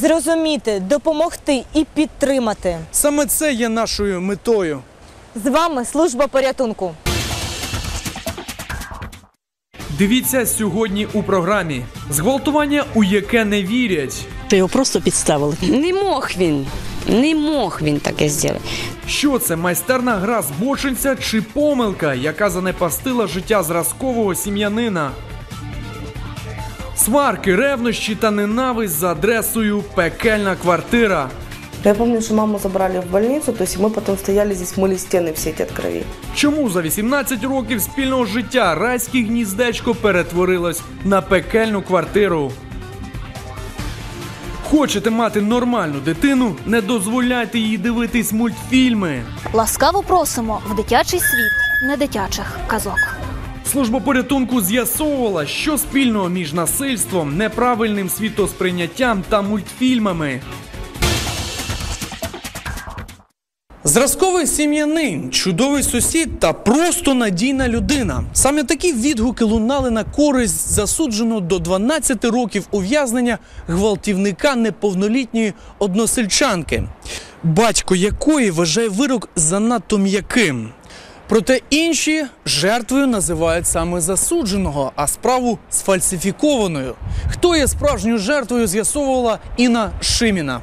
зрозуміти, допомогти і підтримати. Саме це є нашою метою. З вами служба порятунку. Дивіться сьогодні у програмі зґвалтування, у яке не вірять. Що його просто підставили. Не мог він. Не мог він таке зробити. Що це майстерна гра збочинця чи помилка, яка занепастила життя зразкового сім'янина? Сварки, ревнощі та ненависть за адресою пекельна квартира. Я помню, что маму забрали в больницу, то есть мы потом стояли здесь, мыли стены все эти от крови. Чому за 18 років спільного життя райське гніздечко перетворилось на пекельну квартиру? Хочете мати нормальну дитину? Не дозволяйте їй дивитись мультфільми. Ласкаво просимо в дитячий світ недитячих казок. Служба порятунку з'ясовувала, що спільного між насильством, неправильним світосприйняттям та мультфільмами. Зразковий сім'янин, чудовий сусід та просто надійна людина. Саме такі відгуки лунали на користь засудженого до 12 років ув'язнення гвалтівника неповнолітньої односельчанки, батько якої вважає вирок занадто м'яким. Проте інші жертвою називають саме засудженого, а справу сфальсифікованою. Хто є справжньою жертвою, з'ясовувала Інна Шиміна.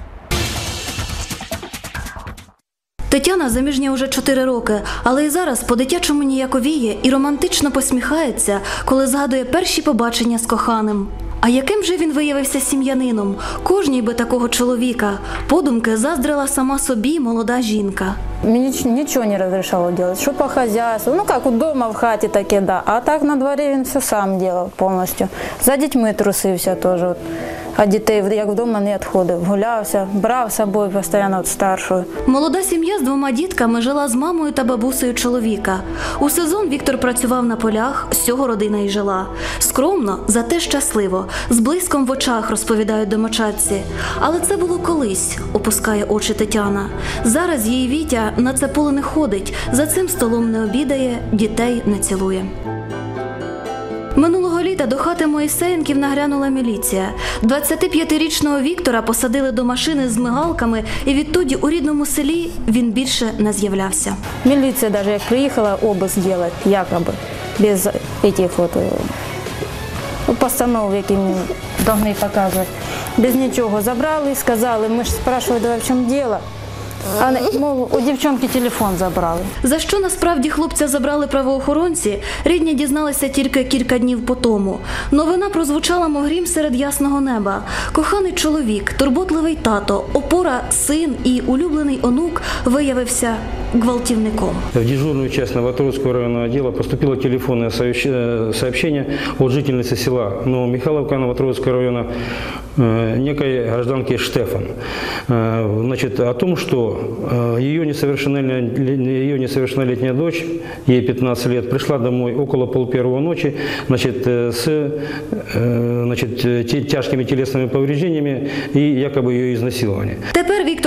Тетяна заміжня уже 4 роки, але і зараз по-дитячому ніяковіє і романтично посміхається, коли згадує перші побачення з коханим. А яким же він виявився сім'янином? Кожній би такого чоловіка. Подумки заздрила сама собі молода жінка. Мені нічого не розрішало робити, що по хазяйству. ну как вдома в хаті таке, да, а так на дворі він все сам робив повністю. За дітьми трусився теж. А дітей як вдома не відходив, гулявся, брав з собою постійно от старшою. Молода сім'я з двома дітками жила з мамою та бабусею чоловіка. У сезон Віктор працював на полях, з цього родина й жила. Скромно, зате щасливо, з блиском в очах розповідають домочадці. Але це було колись, опускає очі Тетяна. Зараз її Вітя на це поле не ходить, за цим столом не обідає, дітей не цілує. Минулого літа до хати Моїсеєнків нагрянула міліція. 25-річного Віктора посадили до машини з мигалками, і відтоді у рідному селі він більше не з'являвся. Міліція навіть як приїхала обыск делать, якобы, без этих вот э, ну, постанов, які мені повинні показувати. Без нічого забрали, сказали, ми ж спрашивали, давай в чому діло. А мов, у дівчинки телефон забрали. За що насправді хлопця забрали правоохоронці, рідні дізналися тільки кілька днів по тому. Новина прозвучала, мов грім серед ясного неба. Коханий чоловік, турботливий тато, опора, син і улюблений онук виявився гвалтівником. В дежурную часть Новотроицкого районного отдела поступило телефонное э, сообщение от жительницы села Новомихайловка Новотроицкого района, э, некой гражданки Штефан, э, значит, о том, что ее несовершеннолетняя, ее несовершеннолетняя дочь, ей 15 лет, пришла домой около пол первого ночи значит, с значит, тяжкими телесными повреждениями и якобы ее изнасилование.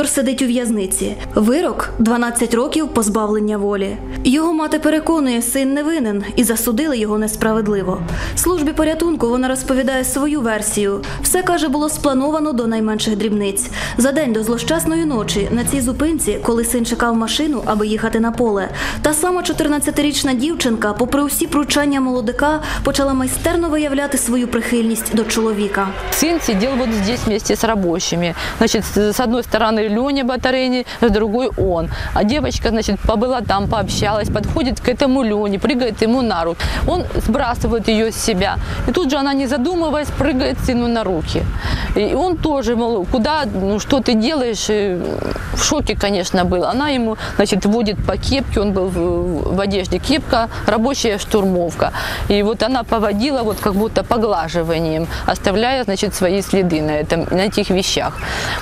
Віктор сидить у в'язниці. Вирок 12 років позбавлення волі. Його мати переконує, син не винен і засудили його несправедливо. Службі порятунку вона розповідає свою версію. Все каже, було сплановано до найменших дрібниць. За день до злощасної ночі на цій зупинці, коли син чекав машину, аби їхати на поле, та сама 14-річна дівчинка, попри усі пручання молодика, почала майстерно виявляти свою прихильність до чоловіка. Сын сидел вот здесь вместе с рабочими. Значит, с с одной стороны Леня Батарейни, с другой он. А девочка, значит, побыла там, пообщалась, подходит к этому Лене, прыгает ему на руки. Он сбрасывает ее с себя. И тут же она, не задумываясь, прыгает сыну на руки. И он тоже, мол, куда, ну, что ты делаешь? И в шоке, конечно, был. Она ему, значит, водит по кепке, он был в, в одежде кепка, рабочая штурмовка. И вот она поводила вот как будто поглаживанием, оставляя, значит, свои следы на, этом, на этих вещах.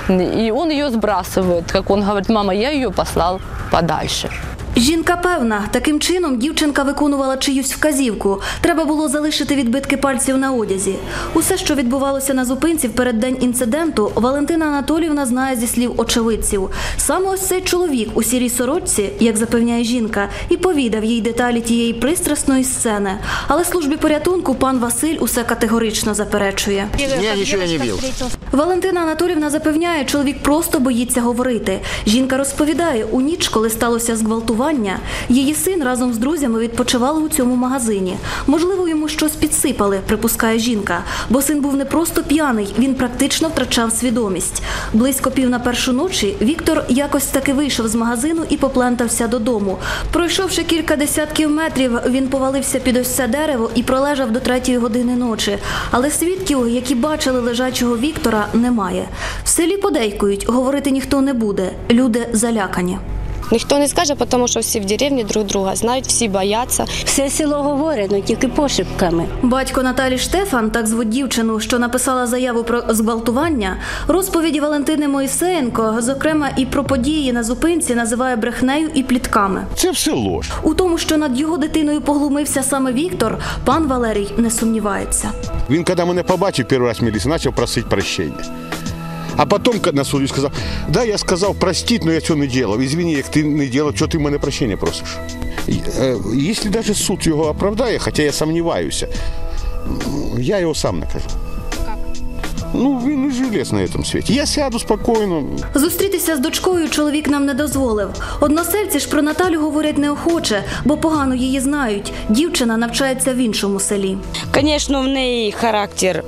И он ее сбрасывает, как он говорит, мама, я ее послал подальше. Жінка певна, таким чином дівчинка виконувала чиюсь вказівку. Треба було залишити відбитки пальців на одязі. Усе, що відбувалося на зупинці в переддень інциденту, Валентина Анатоліївна знає зі слів очевидців. Саме ось цей чоловік у сірій сорочці, як запевняє жінка, і повідав їй деталі тієї пристрасної сцени. Але службі порятунку пан Василь усе категорично заперечує. Я ничего не видел. Валентина Анатолівна запевняє, чоловік просто боїться говорити. Жінка розповідає, у ніч, коли сталося зґвалтування, її син разом з друзями відпочивали у цьому магазині. Можливо, йому щось підсипали, припускає жінка, бо син був не просто п'яний, він практично втрачав свідомість. Близько пів на першу ночі Віктор якось таки вийшов з магазину і поплентався додому. Пройшовши кілька десятків метрів, він повалився під ось це дерево і пролежав до третьої години ночі. Але свідків, які бачили лежачого Віктора, немає. В селі подейкують, говорити ніхто не буде. Люди залякані. Ніхто не скаже, тому що всі в деревні друг друга знають, всі бояться. Все село говорить, ну тільки пошепками. Батько Наталі Штефан, так звуть дівчину, що написала заяву про зґвалтування, розповіді Валентини Моїсеєнко, зокрема і про події на зупинці, називає брехнею і плітками. Це все ложь. У тому, що над його дитиною поглумився саме Віктор, пан Валерій не сумнівається. Він, коли мене побачив перший раз в міліції, почав просити прощення. А потім на суді сказав, да, я сказав простіть, але я цього не робив. Извини, як ти не робив, що ти в мене прощення просиш? Якщо навіть суд його оправдає, хоча я сумніваюся, я його сам накажу. Ну, він не жилець на цьому світі. Я сяду спокійно. Зустрітися з дочкою чоловік нам не дозволив. Односельці ж про Наталю говорять неохоче, бо погано її знають. Дівчина навчається в іншому селі. Звісно, в неї характер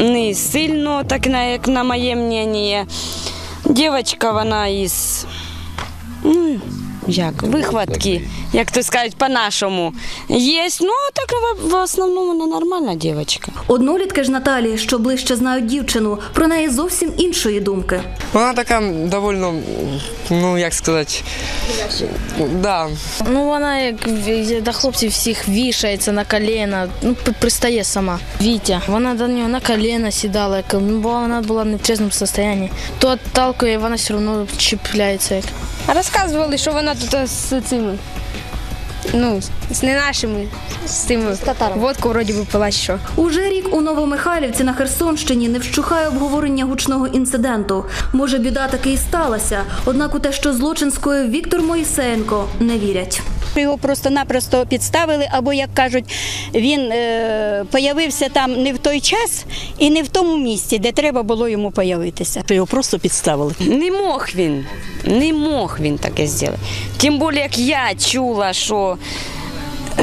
не сильно, так на- як на моє мнення. Дівчинка, вона із, ну, як, вихватки, як то скажуть, по-нашому. Є, ну, так в- основному вона нормальна дівчинка. Однолітки ж Наталі, що ближче знають дівчину, про неї зовсім іншої думки. Вона така довольно, ну як сказати, да. Ну, вона як до хлопців всіх вішається на коліна, ну, пристає сама. Вітя, вона до нього на коліна сідала, як- ну, бо вона була не в трезвому стані. То відталкує, вона все одно чіпляється. Як. Розказували, що вона тут з цими, ну, з не нашими, з цими, водку вроді би пила, що. Уже рік у Новомихайлівці на Херсонщині не вщухає обговорення гучного інциденту. Може, біда таки і сталася, однак у те, що злочин скоїв Віктор Моїсеєнко, не вірять. Його просто-напросто підставили, або як кажуть, він е, появився там не в той час і не в тому місці, де треба було йому появитися. Його просто підставили. Не мог він, не мог він таке зробити. Тим більше, як я чула, що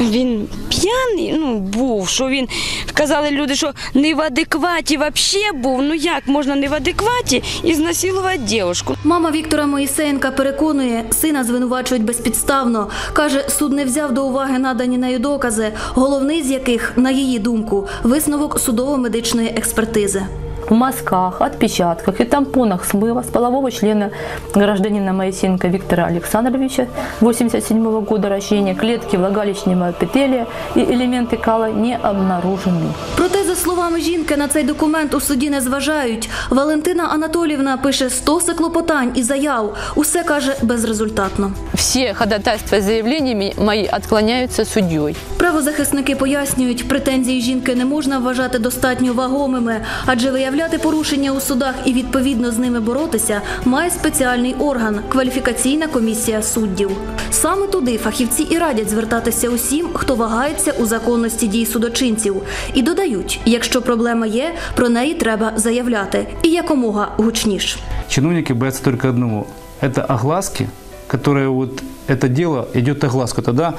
він п'яний ну, був, що він казали люди, що не в адекваті взагалі був. Ну як можна не в адекваті і знасилувати дівчинку? Мама Віктора Моїсеєнка переконує, сина звинувачують безпідставно. Каже, суд не взяв до уваги надані нею докази, головний з яких, на її думку, висновок судово-медичної експертизи. В мазках, отпечатках и тампонах смыва с полового члена гражданина Моисенко Виктора Александровича 87 года рождения, клетки влагалищного эпителия и элементы кала не обнаружены. Проте, за словами жінки, на цей документ у суді не зважають. Валентина Анатолівна пише стоси клопотань і заяв. Усе каже безрезультатно. Все ходатайства с заявлениями мои отклоняются судьей. Правозахисники пояснюють, претензії жінки не можна вважати достатньо вагомими, адже виявляти порушення у судах і відповідно з ними боротися має спеціальний орган кваліфікаційна комісія суддів. Саме туди фахівці і радять звертатися усім, хто вагається у законності дій судочинців. І додають, якщо проблема є, про неї треба заявляти і якомога гучніше. Чиновники боятся только одного. Это огласки, которые вот это дело идет огласку. Тогда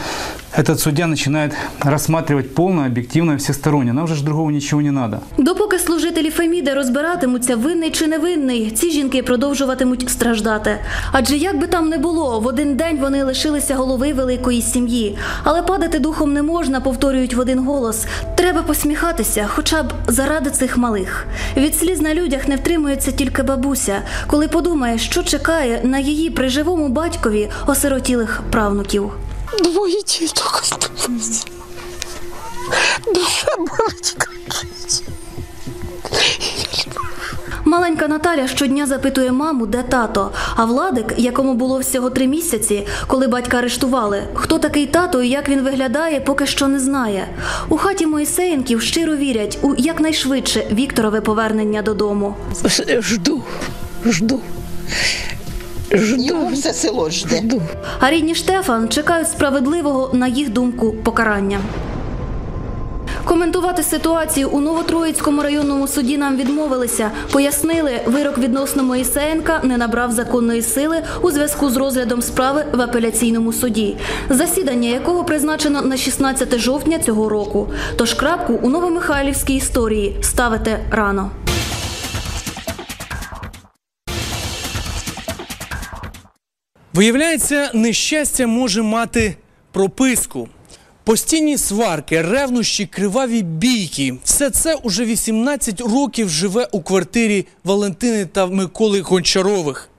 этот судья начинает рассматривать полно, объективно, всесторонне. Нам же ж другого ничего не надо. Допоки служителі Феміди розбиратимуться, винний чи невинний, ці жінки продовжуватимуть страждати. Адже як би там не було, в один день вони лишилися голови великої сім'ї. Але падати духом не можна, повторюють в один голос. Треба посміхатися, хоча б заради цих малих. Від сліз на людях не втримується тільки бабуся, коли подумає, що чекає на її при живому батькові осиротілих правнуків. Двоє діток осталось. Душа болить. Маленька Наталя щодня запитує маму, де тато. А Владик, якому було всього три місяці, коли батька арештували, хто такий тато і як він виглядає, поки що не знає. У хаті Моїсеєнків щиро вірять у якнайшвидше Вікторове повернення додому. Жду, жду. Жду. Його все село жде. А рідні Штефан чекають справедливого, на їх думку, покарання. Коментувати ситуацію у Новотроїцькому районному суді нам відмовилися. Пояснили, вирок відносно Моїсеєнка не набрав законної сили у зв'язку з розглядом справи в апеляційному суді, засідання якого призначено на 16 жовтня цього року. Тож крапку у новомихайлівській історії ставити рано. Виявляється, нещастя може мати прописку. Постійні сварки, ревнощі, криваві бійки все це уже 18 років живе у квартирі Валентини та Миколи Гончарових.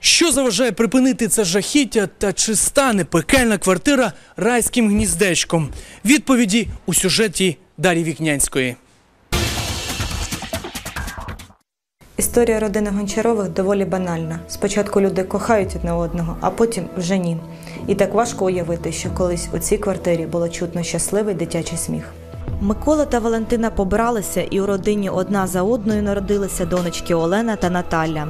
Що заважає припинити це жахіття та чи стане пекельна квартира райським гніздечком? Відповіді у сюжеті Дарі Вікнянської. Історія родини Гончарових доволі банальна. Спочатку люди кохають одне одного, а потім вже ні. І так важко уявити, що колись у цій квартирі було чутно щасливий дитячий сміх. Микола та Валентина побралися, і у родині одна за одною народилися донечки Олена та Наталя.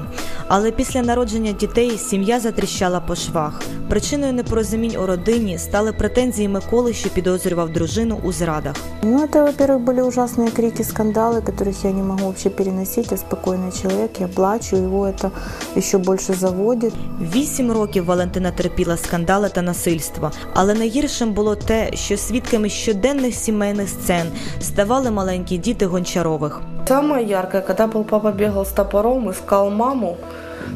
Але після народження дітей сім'я затріщала по швах. Причиною непорозумінь у родині стали претензії Миколи, що підозрював дружину у зрадах. Ну, это, во-первых, были ужасные крики, скандалы, которых я не могу вообще переносить. Я спокойный человек, я плачу, его это еще больше заводит. Вісім років Валентина терпіла скандали та насильство, але найгіршим було те, що свідками щоденних сімейних сцен ставали маленькі діти Гончарових. Самое яркое, когда был папа бегал с топором, искал маму,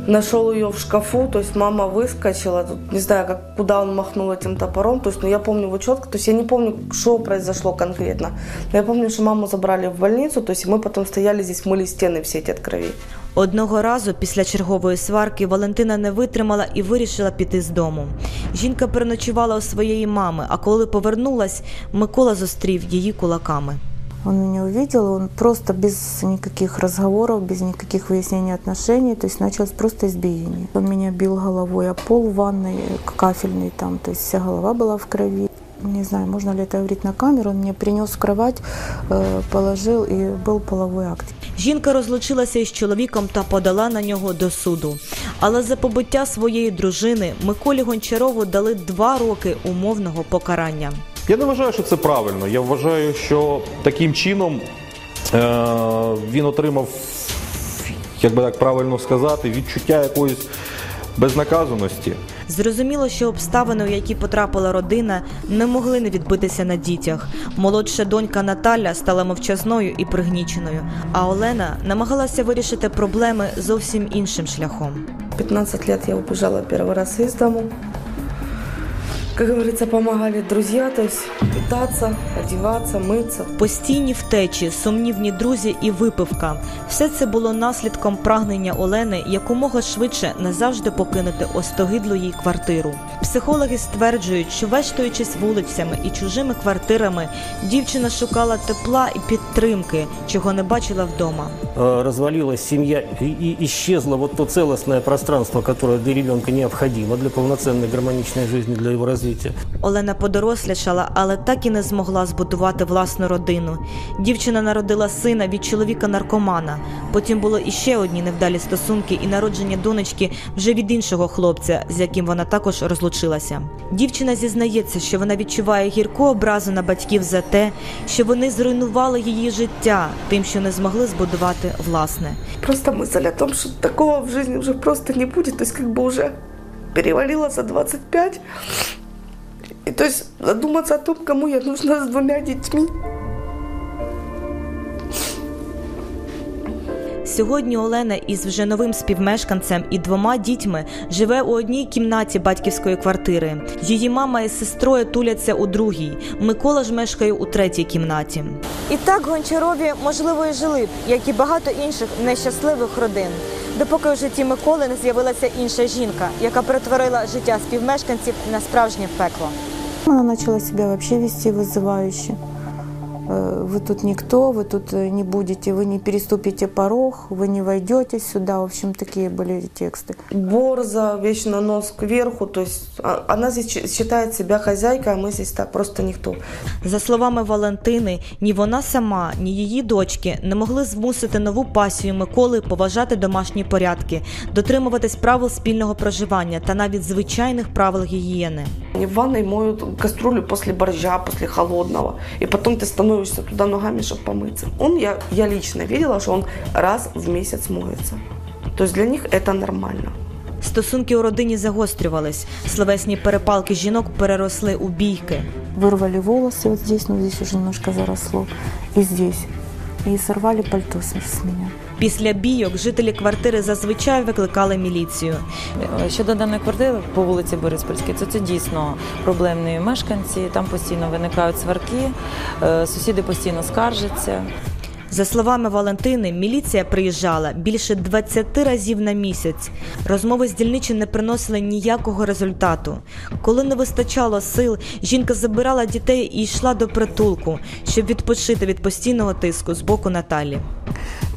нашел ее в шкафу, то есть мама выскочила, тут не знаю, как, куда он махнул этим топором, то есть, ну, я помню его четко, то есть я не помню, что произошло конкретно, но я помню, что маму забрали в больницу, то есть мы потом стояли здесь, мыли стены все эти от крови. Одного разу після чергової сварки Валентина не витримала і вирішила піти з дому. Жінка переночувала у своєї мами, а коли повернулась, Микола зустрів її кулаками. Он меня увидел, он просто без никаких разговоров, без никаких выяснений отношений, то есть началось просто избиение. Он меня бил головой о пол в ванной, кафельный там, то есть вся голова была в крови. Не знаю, можно ли это говорить на камеру, он меня принес в кровать, э, положил и был половой акт. Жінка розлучилася із чоловіком та подала на нього до суду. Але за побиття своєї дружини Миколі Гончарову дали два роки умовного покарання. Я не вважаю, що це правильно. Я вважаю, що таким чином е- він отримав, як би так правильно сказати, відчуття якоїсь безнаказаності. Зрозуміло, що обставини, у які потрапила родина, не могли не відбитися на дітях. Молодша донька Наталя стала мовчазною і пригніченою, а Олена намагалася вирішити проблеми зовсім іншим шляхом. 15 років я убежала перший раз із дому. Как говорится, помогали друзья, то есть питаться, одеваться, мыться. Постійні втечі, сумнівні друзі і випивка все це було наслідком прагнення Олени якомога швидше назавжди покинути остогидлу їй квартиру. Психологи стверджують, що вештуючись вулицями і чужими квартирами, дівчина шукала тепла і підтримки, чого не бачила вдома. Развалилась семья и, и исчезло вот то целостное пространство, которое для ребенка необходимо для полноценной гармоничной жизни, для его развития. Олена подорослішала, але так і не змогла збудувати власну родину. Дівчина народила сина від чоловіка наркомана. Потім було іще одні невдалі стосунки і народження донечки вже від іншого хлопця, з яким вона також розлучилася. Дівчина зізнається, що вона відчуває гірку образу на батьків за те, що вони зруйнували її життя, тим, що не змогли збудувати власне. Просто мысль о том, что такого в жизни уже просто не будет, то есть как бы уже перевалила за 25. И то есть задуматься о том, кому я нужна с двумя детьми. Сьогодні Олена із вже новим співмешканцем і двома дітьми живе у одній кімнаті батьківської квартири. Її мама із сестрою туляться у другій. Микола ж мешкає у третій кімнаті. І так Гончарові, можливо, і жили б, як і багато інших нещасливих родин. Допоки у житті Миколи не з'явилася інша жінка, яка перетворила життя співмешканців на справжнє пекло. Она начала себя вообще вести вызывающе. э, вы тут никто, вы тут э, не будете, вы не переступите порог, вы не войдете сюда. В общем, такие были тексты. Борза, вечно нос кверху, то есть а- она здесь щ- считает себя хозяйкой, а мы здесь так просто никто. За словами Валентини, ні вона сама, ні її дочки не могли змусити нову пасію Миколи поважати домашні порядки, дотримуватись правил спільного проживання та навіть звичайних правил гігієни. Они в ванной моют кастрюлю после борща, после холодного. И потом ты становишься туда ногами, чтобы помыться. Он, я, я лично видела, что он раз в месяц моется. То есть для них это нормально. Стосунки у родині загострювались. Словесні перепалки жінок переросли у бійки. Вырвали волосы вот здесь, но здесь уже немножко заросло, и здесь. И сорвали пальто с, с меня. Після бійок жителі квартири зазвичай викликали міліцію. Щодо даної квартири по вулиці Бориспільській, то це дійсно проблемні мешканці. Там постійно виникають сварки, е, сусіди постійно скаржаться. За словами Валентини, міліція приїжджала більше 20 разів на місяць. Розмови з дільничим не приносили ніякого результату. Коли не вистачало сил, жінка забирала дітей і йшла до притулку, щоб відпочити від постійного тиску з боку Наталі.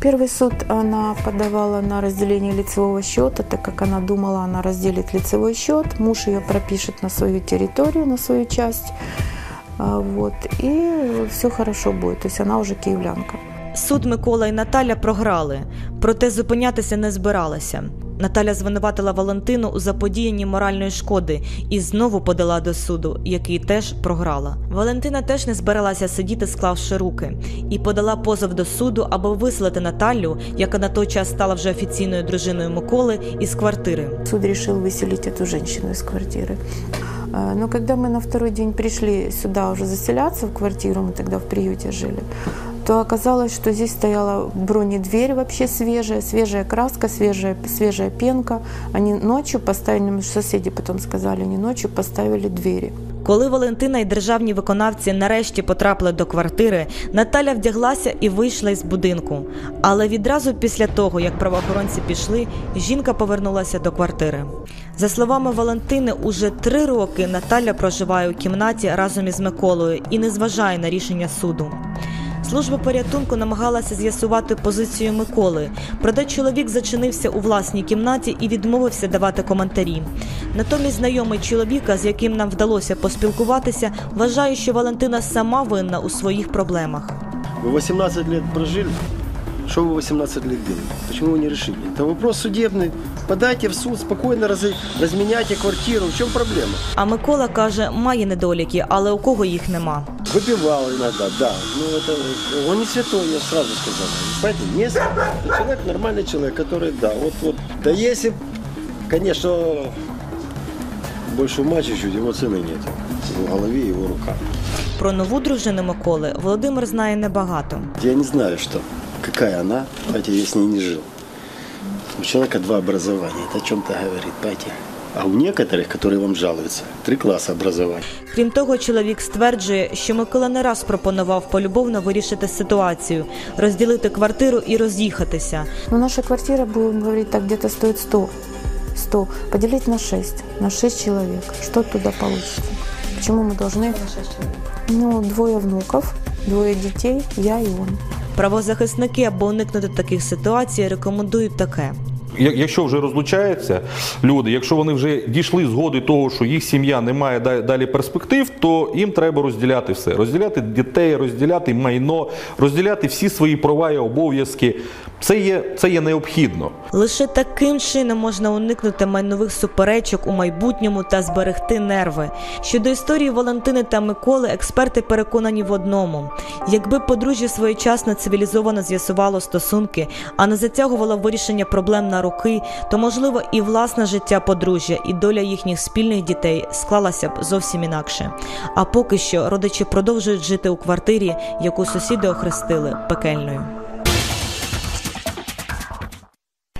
Первый суд она подавала на разделение лицевого счета, так как она думала, она разделит лицевой счет, муж ее пропишет на свою территорию, на свою часть, вот, и все хорошо будет, то есть она уже киевлянка. Суд Микола і Наталя програли, проте зупинятися не збиралася. Наталя звинуватила Валентину у заподіянні моральної шкоди і знову подала до суду, який теж програла. Валентина теж не збиралася сидіти, склавши руки, і подала позов до суду, аби виселити Наталю, яка на той час стала вже офіційною дружиною Миколи, із квартири. Суд решил выселить эту женщину из квартиры. А, Но когда мы на второй день пришли сюда уже заселяться в квартиру, мы тогда в приюте жили, то оказалось, что здесь стояла бронедверь вообще свежая, свежая краска, свежая, свежая пенка. Они ночью поставили, мне соседи потом сказали, они ночью поставили двери. Коли Валентина і державні виконавці нарешті потрапили до квартири, Наталя вдяглася і вийшла із будинку. Але відразу після того, як правоохоронці пішли, жінка повернулася до квартири. За словами Валентини, уже три роки Наталя проживає у кімнаті разом із Миколою і не зважає на рішення суду. Служба порятунку намагалася з'ясувати позицію Миколи, проте чоловік зачинився у власній кімнаті і відмовився давати коментарі. Натомість знайомий чоловіка, з яким нам вдалося поспілкуватися, вважає, що Валентина сама винна у своїх проблемах. Ви 18 років прожили Что вы 18 лет делали? Почему вы не решили? Это вопрос судебный. Подайте в суд, спокойно раз... разменяйте квартиру. В чем проблема? А Микола каже, має недоліки, але у кого їх нема. Выпивал иногда, да. Ну, это, он не святой, я сразу сказал. Понимаете, не святой. Это человек, нормальный человек, который, да, вот, вот. Да если, б, конечно, больше ума чуть-чуть, его цены нет. В голове его рука. Про нову дружину Миколи Володимир знає небагато. Я не знаю, что, какая она, понимаете, я с ней не жил. У человека два образования, это о чем-то говорит, понимаете. А у некоторых, которые вам жалуются, три класса образования. Крім того, чоловік стверджує, що Микола не раз пропонував полюбовно вирішити ситуацію, розділити квартиру і роз'їхатися. Но наша квартира, будем говорить так, где-то стоит 100. 100. Поделить на 6. На 6 человек. Что туда получится? Почему мы должны... Ну, двое внуков, двое детей, я и он. Правозахисники, аби уникнути таких ситуацій, рекомендують таке. Якщо вже розлучаються люди, якщо вони вже дійшли згоди того, що їх сім'я не має далі перспектив, то їм треба розділяти все. Розділяти дітей, розділяти майно, розділяти всі свої права і обов'язки. Це є, це є необхідно. Лише таким чином можна уникнути майнових суперечок у майбутньому та зберегти нерви. Щодо історії Валентини та Миколи, експерти переконані в одному: якби подружжя своєчасно цивілізовано з'ясувало стосунки, а не затягувало вирішення проблем на роки, то можливо і власне життя подружжя, і доля їхніх спільних дітей склалася б зовсім інакше. А поки що родичі продовжують жити у квартирі, яку сусіди охрестили пекельною.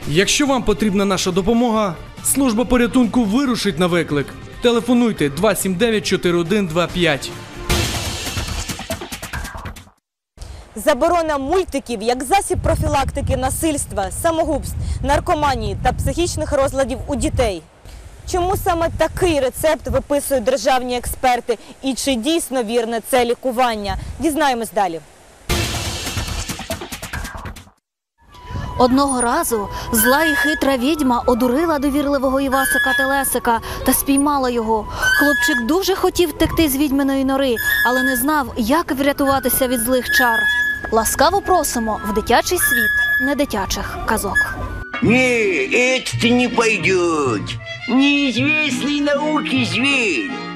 Якщо вам потрібна наша допомога, служба порятунку вирушить на виклик. Телефонуйте 279 4125. Заборона мультиків як засіб профілактики насильства, самогубств, наркоманії та психічних розладів у дітей. Чому саме такий рецепт виписують державні експерти? І чи дійсно вірне це лікування? Дізнаємось далі. Одного разу зла і хитра відьма одурила довірливого Івасика Телесика та спіймала його. Хлопчик дуже хотів втекти з відьминої нори, але не знав, як врятуватися від злих чар. Ласкаво просимо в дитячий світ недитячих казок. Не, это не пойдет. Неизвестный науки зверь.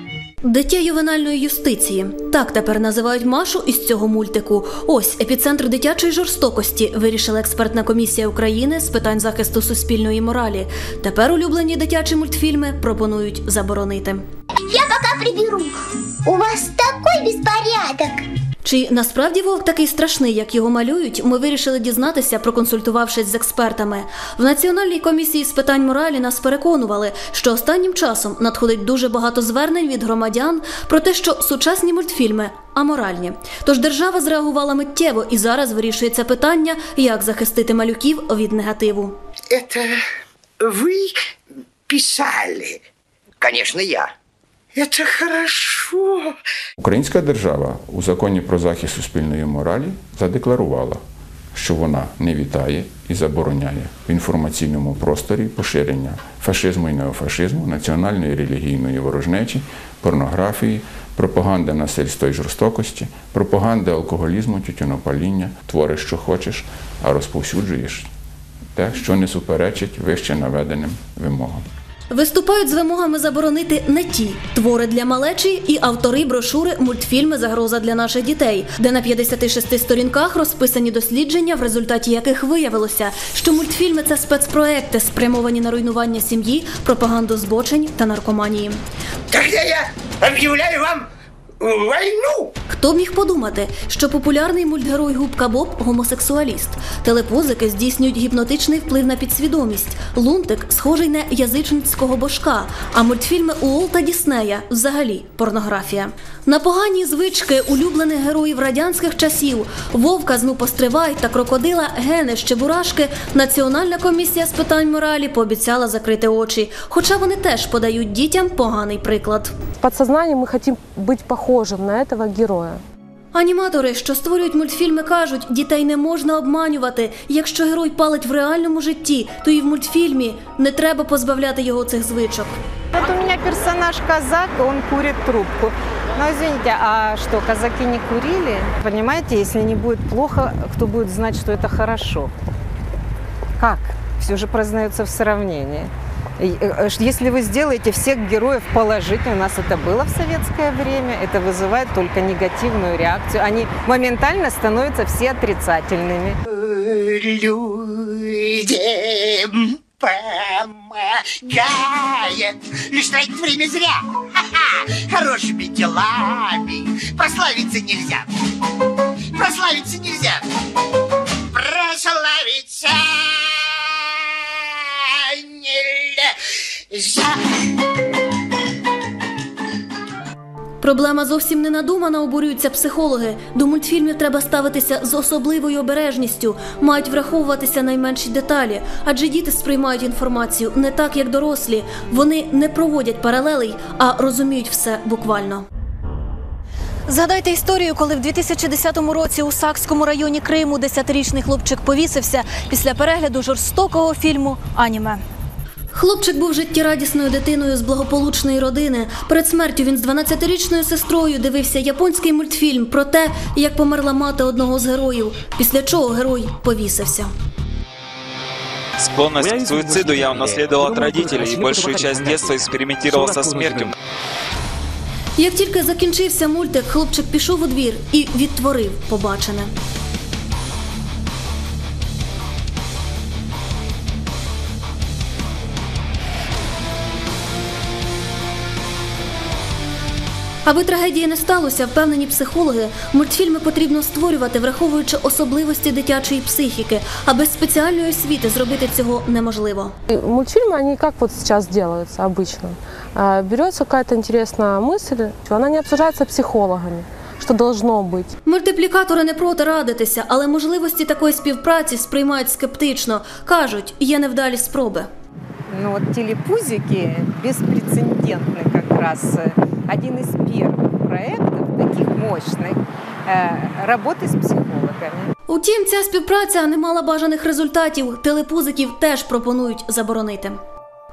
Дитя ювенальної юстиції. Так тепер називають Машу із цього мультику. Ось епіцентр дитячої жорстокості вирішила експертна комісія України з питань захисту суспільної моралі. Тепер улюблені дитячі мультфільми пропонують заборонити. Я пока приберу. У вас такой беспорядок. Чи насправді вовк такий страшний, як його малюють, ми вирішили дізнатися, проконсультувавшись з експертами. В Національній комісії з питань моралі нас переконували, що останнім часом надходить дуже багато звернень від громадян про те, що сучасні мультфільми аморальні. Тож держава зреагувала миттєво і зараз вирішується питання, як захистити малюків від негативу. Это вы писали? Конечно, я. Это хорошо. Українська держава у законі про захист суспільної моралі задекларувала, що вона не вітає і забороняє в інформаційному просторі поширення фашизму і неофашизму, національної релігійної ворожнечі, порнографії, пропаганди насильства і жорстокості, пропаганди алкоголізму, тютюнопаління, твориш, що хочеш, а розповсюджуєш те, що не суперечить вище наведеним вимогам. Виступають з вимогами заборонити не ті твори для малечі і автори брошури мультфільми Загроза для наших дітей, де на 56 сторінках розписані дослідження, в результаті яких виявилося, що мультфільми це спецпроекти, спрямовані на руйнування сім'ї, пропаганду збочень та наркоманії. Так я об'являю вам. Хто б міг подумати, що популярний мультгерой Губка Боб гомосексуаліст, телепузики здійснюють гіпнотичний вплив на підсвідомість, лунтик схожий на язичницького божка, а мультфільми Уолта Діснея взагалі порнографія. На погані звички улюблених героїв радянських часів. Вовка зну постривай та крокодила Гени Щебурашки Національна комісія з питань моралі пообіцяла закрити очі, хоча вони теж подають дітям поганий приклад. В подсознании мы хотим быть похожим на этого героя. Аніматори, що створюють мультфільми, кажуть, дітей не можна обманювати. Якщо герой палить в реальному житті, то і в мультфільмі не треба позбавляти його цих звичок. Вот у меня персонаж казак, он курит трубку. Но извините, а что, казаки не курили? Понимаете, если не будет плохо, кто будет знать, что это хорошо? Как? Все же признается в сравнении. Э, э, Если вы сделаете всех героев положительными, у нас это было в советское время, это вызывает только негативную реакцию. Они моментально становятся все отрицательными. Людям помогает. Лишь тратить время зря. Ха-ха. Хорошими делами прославиться нельзя. Прославиться нельзя. Проблема зовсім не надумана, обурюються психологи. До мультфільмів треба ставитися з особливою обережністю, мають враховуватися найменші деталі, адже діти сприймають інформацію не так, як дорослі. Вони не проводять паралелей, а розуміють все буквально. Згадайте історію, коли в 2010 році у Сакському районі Криму десятирічний хлопчик повісився після перегляду жорстокого фільму Аніме. Хлопчик був життєрадісною дитиною з благополучної родини. Перед смертю він з 12-річною сестрою дивився японський мультфільм про те, як померла мати одного з героїв, після чого герой повісився. Склонность к суициду я унаследовал от родителей и большую часть детства экспериментировал со смертью. Як тільки закінчився мультик, хлопчик пішов у двір і відтворив побачене. Аби трагедії не сталося, впевнені психологи, мультфільми потрібно створювати, враховуючи особливості дитячої психіки, а без спеціальної освіти зробити цього неможливо. И Мультфильмы, они как вот сейчас делаются обычно. А, Берется какая-то интересная мысль, она не обсуждается психологами, что должно быть. Мультиплікатори не проти радитися, але можливості такої співпраці сприймають скептично. кажуть, є невдалі спроби. Ну вот телепузики беспрецедентный как раз. э, Один из первых проектов, таких мощных, э, работы с психологами. Утім, ця співпраця не мала бажаних результатів. Телепузиків теж пропонують заборонити.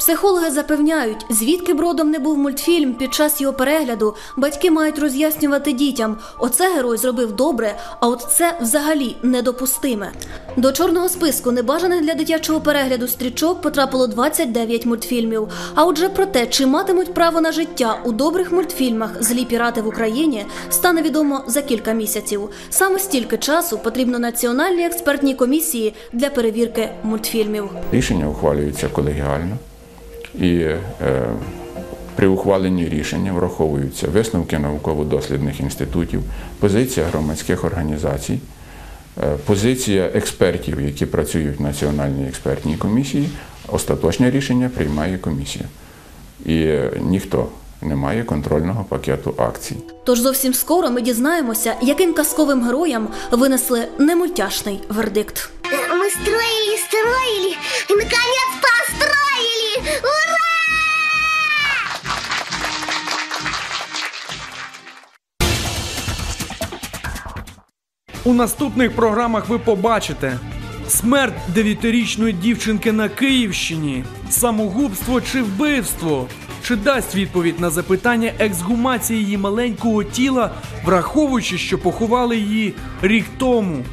Психологи запевняють, звідки б родом не був мультфільм під час його перегляду, батьки мають роз'яснювати дітям. Оце герой зробив добре, а от це взагалі недопустиме. До чорного списку небажаних для дитячого перегляду стрічок потрапило 29 мультфільмів. А отже, про те, чи матимуть право на життя у добрих мультфільмах злі пірати в Україні, стане відомо за кілька місяців. Саме стільки часу потрібно національній експертній комісії для перевірки мультфільмів. Рішення ухвалюються колегіально і е, при ухваленні рішення враховуються висновки науково-дослідних інститутів, позиція громадських організацій, е, позиція експертів, які працюють в Національній експертній комісії. Остаточне рішення приймає комісія. І е, ніхто не має контрольного пакету акцій. Тож зовсім скоро ми дізнаємося, яким казковим героям винесли немультяшний вердикт. Мы строили, строили и, наконец, У наступних програмах ви побачите смерть дев'ятирічної дівчинки на Київщині, самогубство чи вбивство. Чи дасть відповідь на запитання ексгумації її маленького тіла, враховуючи, що поховали її рік тому?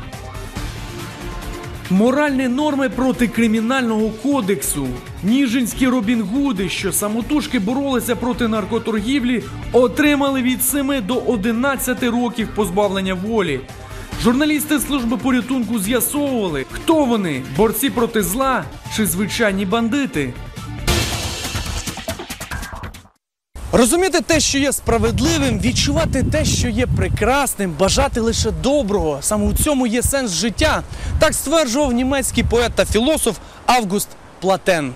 Моральні норми проти кримінального кодексу. Ніжинські Робінгуди, що самотужки боролися проти наркоторгівлі, отримали від 7 до 11 років позбавлення волі. Журналісти служби порятунку з'ясовували, хто вони борці проти зла чи звичайні бандити. Розуміти те, що є справедливим, відчувати те, що є прекрасним, бажати лише доброго. Саме у цьому є сенс життя. Так стверджував німецький поет та філософ Август Платен.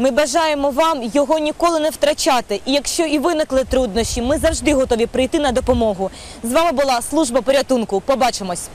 Ми бажаємо вам його ніколи не втрачати. І якщо і виникли труднощі, ми завжди готові прийти на допомогу. З вами була служба порятунку. Побачимось.